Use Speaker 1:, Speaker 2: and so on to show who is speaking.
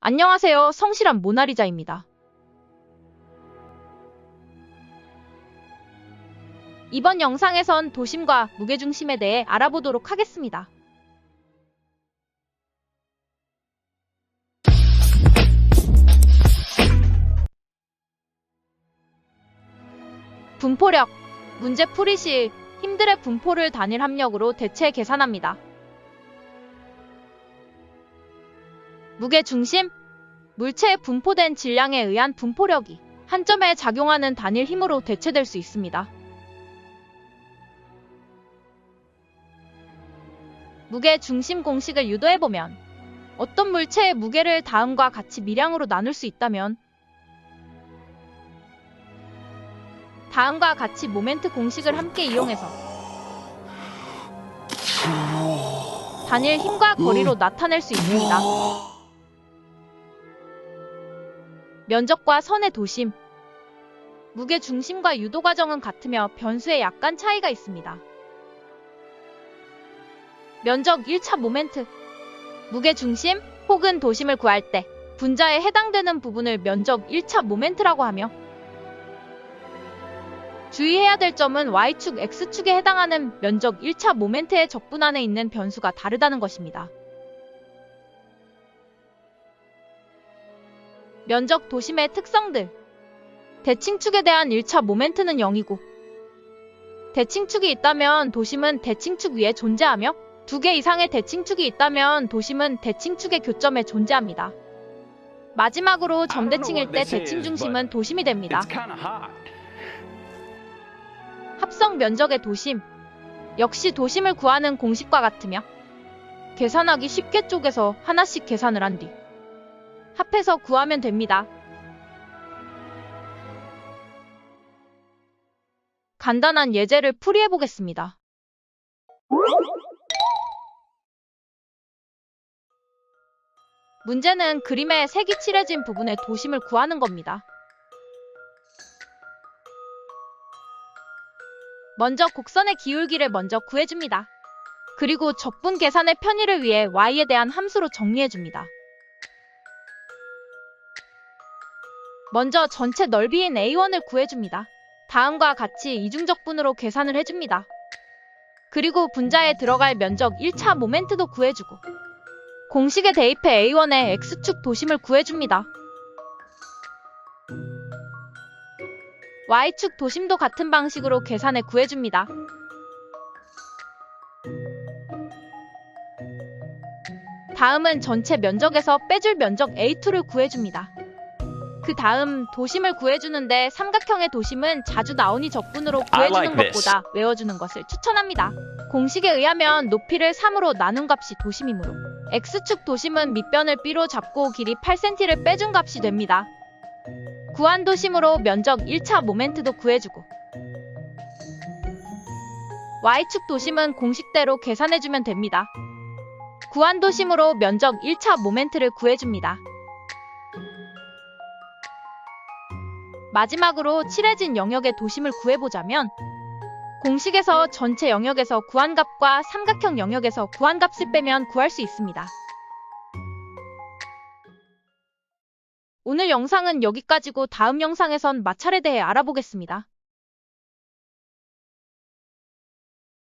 Speaker 1: 안녕하세요. 성실한 모나리자입니다. 이번 영상에선 도심과 무게중심에 대해 알아보도록 하겠습니다. 분포력, 문제 풀이 시 힘들의 분포를 단일 합력으로 대체 계산합니다. 무게 중심, 물체의 분포된 질량에 의한 분포력이 한 점에 작용하는 단일 힘으로 대체될 수 있습니다. 무게 중심 공식을 유도해보면 어떤 물체의 무게를 다음과 같이 미량으로 나눌 수 있다면 다음과 같이 모멘트 공식을 함께 이용해서 단일 힘과 거리로 나타낼 수 있습니다. 면적과 선의 도심 무게 중심과 유도 과정은 같으며 변수에 약간 차이가 있습니다. 면적 1차 모멘트 무게 중심 혹은 도심을 구할 때 분자에 해당되는 부분을 면적 1차 모멘트라고 하며 주의해야 될 점은 y축, x축에 해당하는 면적 1차 모멘트의 적분 안에 있는 변수가 다르다는 것입니다. 면적 도심의 특성들 대칭축에 대한 1차 모멘트는 0이고 대칭축이 있다면 도심은 대칭축 위에 존재하며 두 개 이상의 대칭축이 있다면 도심은 대칭축의 교점에 존재합니다. 마지막으로 점대칭일 때 대칭 중심은 도심이 됩니다. 합성 면적의 도심. 역시 도심을 구하는 공식과 같으며 계산하기 쉽게 쪼개서 하나씩 계산을 한 뒤 합해서 구하면 됩니다. 간단한 예제를 풀이해 보겠습니다. 문제는 그림에 색이 칠해진 부분의 도심을 구하는 겁니다. 먼저 곡선의 기울기를 먼저 구해줍니다. 그리고 적분 계산의 편의를 위해 y에 대한 함수로 정리해줍니다. 먼저 전체 넓이인 a1을 구해줍니다. 다음과 같이 이중적분으로 계산을 해줍니다. 그리고 분자에 들어갈 면적 1차 모멘트도 구해주고 공식에 대입해 a1의 x축 도심을 구해줍니다. y축 도심도 같은 방식으로 계산해 구해줍니다. 다음은 전체 면적에서 빼줄 면적 A2를 구해줍니다. 그 다음 도심을 구해주는데 삼각형의 도심은 자주 나오니 적분으로 구해주는. 것보다 외워주는 것을 추천합니다. 공식에 의하면 높이를 3으로 나눈 값이 도심이므로 X축 도심은 밑변을 B로 잡고 길이 8cm를 빼준 값이 됩니다. 구한 도심으로 면적 1차 모멘트도 구해주고 Y축 도심은 공식대로 계산해주면 됩니다. 구한 도심으로 면적 1차 모멘트를 구해줍니다. 마지막으로 칠해진 영역의 도심을 구해보자면 공식에서 전체 영역에서 구한 값과 삼각형 영역에서 구한 값을 빼면 구할 수 있습니다. 오늘 영상은 여기까지고 다음 영상에선 마찰에 대해 알아보겠습니다.